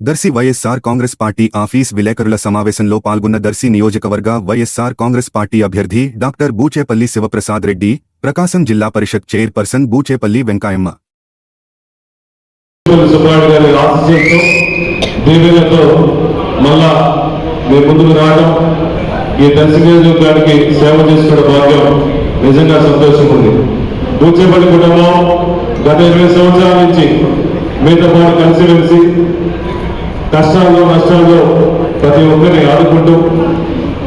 Darsi YSR Congress party office విలేకరుల సమావేశంలో పాల్గొన్న దర్శి నియోజకవర్గ వైఎస్సార్ కాంగ్రెస్ పార్టీ అభ్యర్థి డాక్టర్ బూచేపల్లి శివప్రసాద్ రెడ్డి ప్రకాశం జిల్లా పరిషత్ చైర్పర్సన్ బూచేపల్లి వెంకాయమ్మ ఈ దర్శి నియోజకవర్గానికి సేవ భాగ్యం నిజంగా సంతోషం ఉంది. బూచేపల్లి కుటుంబం గత ఇరవై సంవత్సరాల నుంచి మీతో పాటు కలిసిమెలిసి కష్టాల్లో నష్టాల్లో ప్రతి ఒక్కరిని ఆదుకుంటూ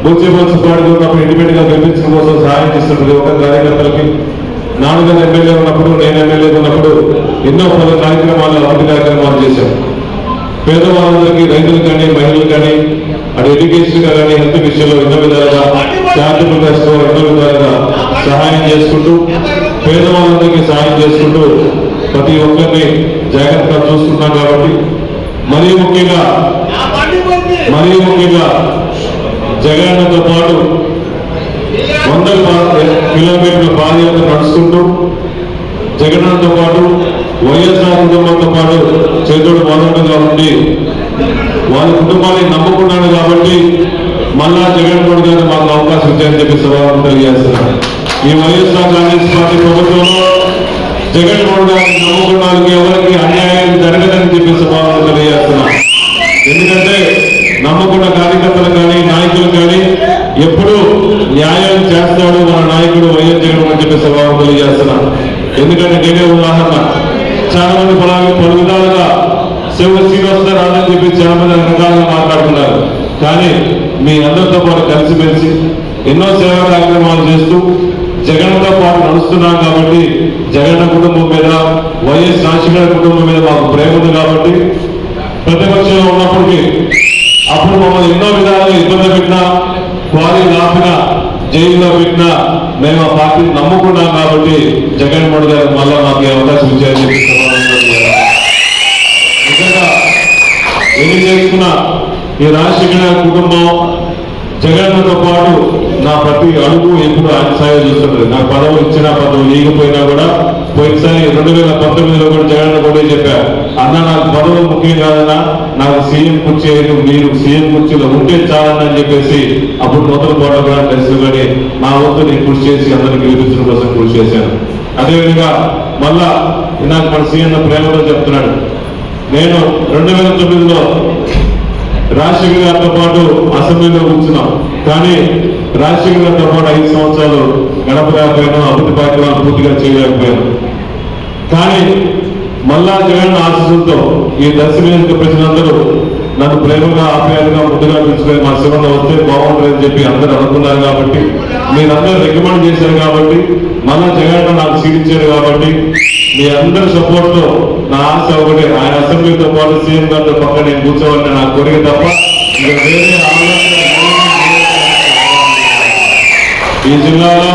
బూచేపల్లి పాడుతూ ఉన్నప్పుడు ఇండిపెండెంట్గా గెలిపించడం కోసం సహాయం చేస్తున్న ఒక కార్యకర్తలకి నాన్నగారు ఎమ్మెల్యే ఉన్నప్పుడు నేను ఎమ్మెల్యే ఉన్నప్పుడు ఎన్నో పలు కార్యక్రమాలు అభివృద్ధి కార్యక్రమాలు చేశాం. పేదవాళ్ళందరికీ రైతులు కానీ మహిళలు కానీ అటు ఎడ్యుకేషన్ కానీ హెల్త్ విషయంలో ఎన్నో విధాలుగా చారిటబుల్ ట్రస్ట్ ఎన్నో విధాలుగా సహాయం చేసుకుంటూ పేదవాళ్ళందరికీ సహాయం చేసుకుంటూ ప్రతి ఒక్కరిని జాగ్రత్తగా చూస్తున్నాం కాబట్టి మరీ ముఖ్యంగా మరీ ముఖ్యంగా జగన్తో పాటు వందల కిలోమీటర్ల పాదయాత్ర నడుచుకుంటూ జగన్తో పాటు వైఎస్ఆర్ కుటుంబంతో పాటు చేతుడు మొదలుగా ఉండి వాళ్ళ కుటుంబాన్ని నమ్ముకున్నాను కాబట్టి మళ్ళా జగన్ జగన్మోహన్ గారు మాకు అవకాశం ఇచ్చారని చెప్పి సభావం తెలియజేస్తున్నారు ఈ వైఎస్ఆర్ కాంగ్రెస్ పార్టీ ప్రభుత్వంలో జగన్మోహన్ గారిని నమ్ముకున్న ఎవరికి అన్యాయం జరగదని చెప్పి సభావం తెలియజేస్తున్నాను ఎందుకంటే నమ్మకున్న కార్యకర్తలు కానీ నాయకులు కానీ ఎప్పుడు న్యాయం చేస్తాడు మన నాయకుడు వైఎస్ జగన్ అని చెప్పి స్వభావం తెలియజేస్తున్నా. ఎందుకంటే నేనే ఉదాహరణ. చాలా మంది పొలాలు పలు విధాలుగా శివ శ్రీనివాస రాదని చెప్పి చాలా మంది రకాలుగా మాట్లాడుతున్నారు కానీ మీ అందరితో పాటు కలిసిమెలిసి ఎన్నో సేవా కార్యక్రమాలు చేస్తూ జగన్తో పాటు నడుస్తున్నాం కాబట్టి జగన్ కుటుంబం మీద వైఎస్ రాజశేఖర కుటుంబం మీద మాకు ప్రేమ ఉంది కాబట్టి ప్రతిపక్షంలో ఉన్నప్పటికీ అప్పుడు మమ్మల్ని ఎన్నో విధాలుగా ఇబ్బంది పెట్టినా క్వారీ ఆపినా జైల్లో పెట్టినా మేము ఆ పార్టీని నమ్ముకున్నాం కాబట్టి జగన్మోహన్ గారు మళ్ళా మాకు అవకాశం ఇచ్చారని చెప్పి నిజంగా ఎన్ని చేసుకున్నా ఈ రాజశేఖర కుటుంబం జగన్తో పాటు నా ప్రతి అడుగు ఎప్పుడు ఆయన సాయం చూస్తుంటది. నాకు పదవులు ఇచ్చినా పదవులు లేకపోయినా కూడా పోయినసారి రెండు వేల పంతొమ్మిదిలో కూడా జగన్ కూడా చెప్పారు అన్న నాకు పదవులు ముఖ్యం కాదన్నా నాకు సీఎం కుర్చీ మీరు సీఎం కుర్చీలో ఉంటే చాలన్నా అని చెప్పేసి అప్పుడు మొదలు పోవడం కూడా తెలుసు కానీ నా వంతు నేను కృషి చేసి అందరికి గెలిపించడం కోసం కృషి చేశాను. అదేవిధంగా మళ్ళా ఇందాక మన సీఎం ప్రేమతో చెప్తున్నాడు. నేను రెండు వేల తొమ్మిదిలో రాజశేఖర్ గారితో పాటు అసెంబ్లీలో కూర్చున్నాం. కానీ రాజశేఖర్ గారితో పాటు ఐదు సంవత్సరాలు గడపలేకపోయాను అభివృద్ధి కార్యక్రమాలు పూర్తిగా చేయలేకపోయాను కానీ మళ్ళా జగన్ ఆశీస్సులతో ఈ దర్శన ప్రజలందరూ నన్ను ప్రేమగా ఆప్యాయంగా ముద్దుగా పిలుచుకొని మా శివన్న వస్తే బాగుంటుందని చెప్పి అందరూ అనుకున్నారు కాబట్టి మీరందరూ రికమెండ్ చేశారు కాబట్టి మళ్ళా జగన్ నాకు సీట్ ఇచ్చారు కాబట్టి మీ అందరి సపోర్ట్తో నా ఆశ ఒకటి. ఆయన అసెంబ్లీతో పాటు సీఎం గారితో పక్క నేను కూర్చోవాలని నా కోరిక తప్ప ఈ జిల్లాలో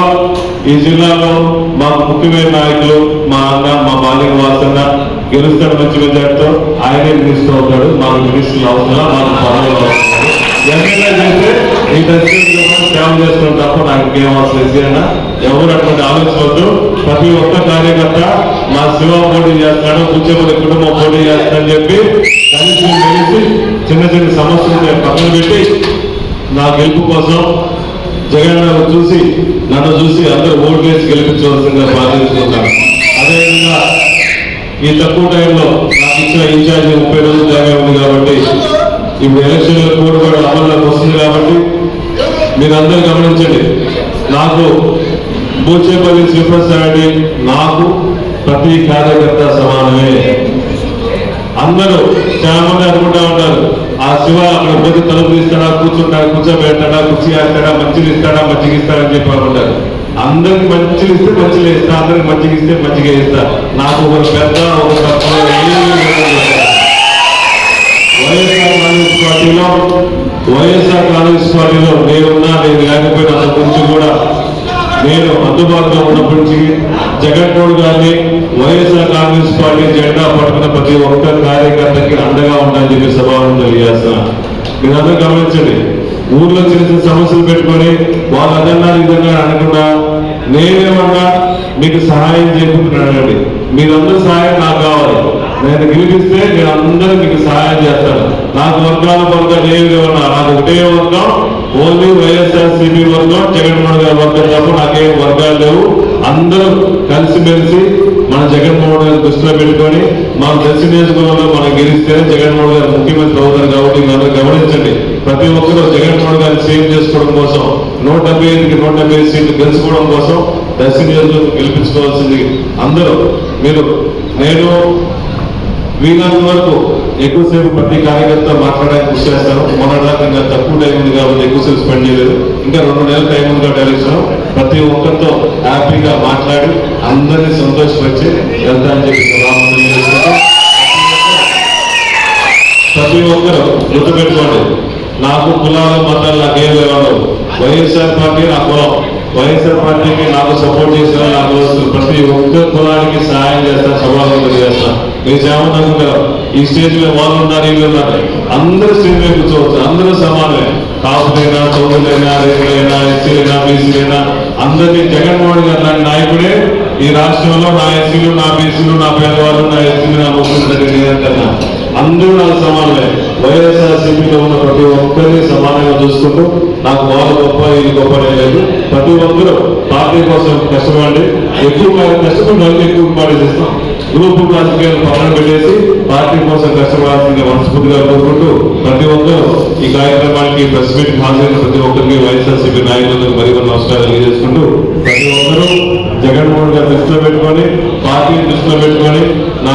ఈ జిల్లాలో మాకు ముఖ్యమైన నాయకులు మా అన్న మా బాలిక వాసన్న గెలుస్తాడు మంచి మెజార్టీతో ఆయనే మినిస్టర్ అవుతాడు. మాకు మినిస్టర్లు అవసరం మాకు పదవులు అవసరం ఎమ్మెల్యే చేస్తే ఈ దర్శనం సేవ చేస్తున్నాం తప్ప నాకు ఇంకేం అవసరం లేదు ఎవరు అటువంటి ఆలోచించవద్దు. ప్రతి ఒక్క కార్యకర్త మా శివ పోటీ చేస్తాడు కూర్చోబడి కుటుంబం పోటీ చేస్తాడని చెప్పి కలిసి మెలిసి చిన్న చిన్న సమస్యలు పక్కన పెట్టి నా గెలుపు కోసం జగన్ చూసి నన్ను చూసి అందరూ ఓటు వేసి గెలిపించవలసిందిగా బాధ్యతలున్నాను అదేవిధంగా ఈ తక్కువ టైంలో నాకు ఇచ్చిన ఇన్ఛార్జి ముప్పై రోజులు జాగా ఉంది కాబట్టి ఇప్పుడు ఎలక్షన్ కోడ్ కూడా అమల్లోకి వస్తుంది కాబట్టి మీరందరూ గమనించండి. నాకు బూచేపల్లి శ్రీప్రసాద్ నాకు ప్రతి కార్యకర్త సమానమే. అందరూ చాలా మంది అనుకుంటా ఉంటారు ఆ శివ అక్కడ పోతే తలుపు ఇస్తాడా కూర్చుంటాడా కూర్చోబెట్టాడా కుర్చీ వేస్తాడా మంచిగా ఇస్తాడా మజ్జిగ ఇస్తాడని చెప్పి అనుకుంటారు. అందరికి మంచిగా ఇస్తే మంచిగా ఇస్తా అందరికి మంచిగా ఇస్తే మంచిగా ఇస్తా. నాకు ఒక పెద్ద ఒక వైఎస్ఆర్ కాంగ్రెస్ పార్టీలో వైఎస్ఆర్ కాంగ్రెస్ పార్టీలో నేనున్నా నేను లేకపోయినా అంత గురించి కూడా నేను అందుబాటులో ఉన్నప్పటి నుంచి జగన్మోహన్ గారిని వైఎస్ఆర్ కాంగ్రెస్ పార్టీ జెండా పట్టుకున్న ప్రతి ఒక్క కార్యకర్తకి అండగా ఉండాలని చెప్పి సభావం తెలియజేస్తున్నాను మీరందరూ గమనించండి ఊర్లో చిన్న చిన్న సమస్యలు పెట్టుకొని వాళ్ళు అదన్నారు ఇదన్నా అనకుండా నేనేమన్నా మీకు సహాయం చేయకుంటున్నానండి మీరందరూ సహాయం నాకు కావాలి. నేను గెలిపిస్తే నేను అందరూ మీకు సహాయం చేస్తాను. నాకు వర్గాల వర్గాలు ఏమి లేవన్నా నాకు ఒకటే వర్గం ఓన్లీ వైఎస్ఆర్సిపి వర్గం జగన్మోహన్ గారి వర్గం తప్ప నాకేం వర్గాలు లేవు. అందరూ కలిసిమెలిసి మన జగన్మోహన్ గారి దృష్టిలో పెట్టుకొని మన దర్శి నియోజకవర్గంలో మనం గెలిస్తేనే జగన్మోహన్ గారు ముఖ్యమంత్రి అవుతారు కాబట్టి మీరు గమనించండి. ప్రతి ఒక్కరూ జగన్మోహన్ గారిని సేవ్ చేసుకోవడం కోసం నూట డెబ్బై ఐదుకి నూట డెబ్బై ఐదు సీట్లు గెలుచుకోవడం కోసం దర్శి నియోజకవర్గం గెలిపించుకోవాల్సింది అందరూ. మీరు నేను వీలైనంత వరకు ఎక్కువసేపు ప్రతి కార్యకర్త మాట్లాడడానికి కృషి చేస్తాను మొన్నటిదాకా ఇంకా తక్కువ టైం ఉంది కాబట్టి ఎక్కువసేపు స్పెండ్ చేయలేదు. ఇంకా రెండు నెలల టైం ఉంది కాబట్టి ఎలక్షన్ ప్రతి ఒక్కరితో హ్యాపీగా మాట్లాడి అందరినీ సంతోషపరిచి వెళ్తా అని చెప్పి ప్రతి ఒక్కరు గుర్తుపెట్టుకోండి. నాకు కులాలు మతాలు నాకేం లేవాడు వైఎస్ఆర్ పార్టీ నా కులం. వైఎస్ఆర్ పార్టీకి నాకు సపోర్ట్ చేసిన నాకు కులస్తులు ప్రతి ఒక్క కులానికి సహాయం చేస్తాను సభాగా చేస్తాను మీరు ఏమనుకుంటారు ఈ స్టేజ్ మీద వాళ్ళు ఉన్నారు వీళ్ళు ఉన్నారు. అందరూ స్టేజ్ మీద కూర్చోవచ్చు అందరూ సమానమే. కాపులైనా చౌదరులైనా రేపులైనా ఎస్సీలైనా బీసీలైనా అందరినీ జగన్మోహన్ గారు లాంటి నాయకుడే ఈ రాష్ట్రంలో నా ఎస్సీలు నా బీసీలు నా పేదవాళ్ళు నా ఎస్సీలు నా ముఖ్యమంత్రి అందరూ నాకు సమానమే. వైఎస్ఆర్ సిపిలో ఉన్న ప్రతి ఒక్కరిని సమానంగా చూసుకుంటూ నాకు వాళ్ళ గొప్ప ఇది గొప్ప లేదు. ప్రతి ఒక్కరూ పార్టీ కోసం కష్టపడండి. ఎక్కువ కష్టపడి వాళ్ళకి ఎక్కువ ఇంపార్టెన్స్ చేస్తాం. గ్రూప్ రాజకీయాలు పక్కన పెట్టేసి పార్టీ కోసం కష్టపడాల్సిందిగా మనస్ఫూర్తిగా కోరుకుంటూ ప్రతి ఈ కార్యక్రమానికి ప్రెస్ మీట్ హాజరైన ప్రతి ఒక్కరికి వైఎస్ఆర్సీపీ నాయకులకు మరి నమస్కారాలు తెలియజేసుకుంటూ ప్రతి ఒక్కరూ జగన్మోహన్ గారు దృష్టిలో పెట్టుకొని పార్టీని దృష్టిలో పెట్టుకొని నా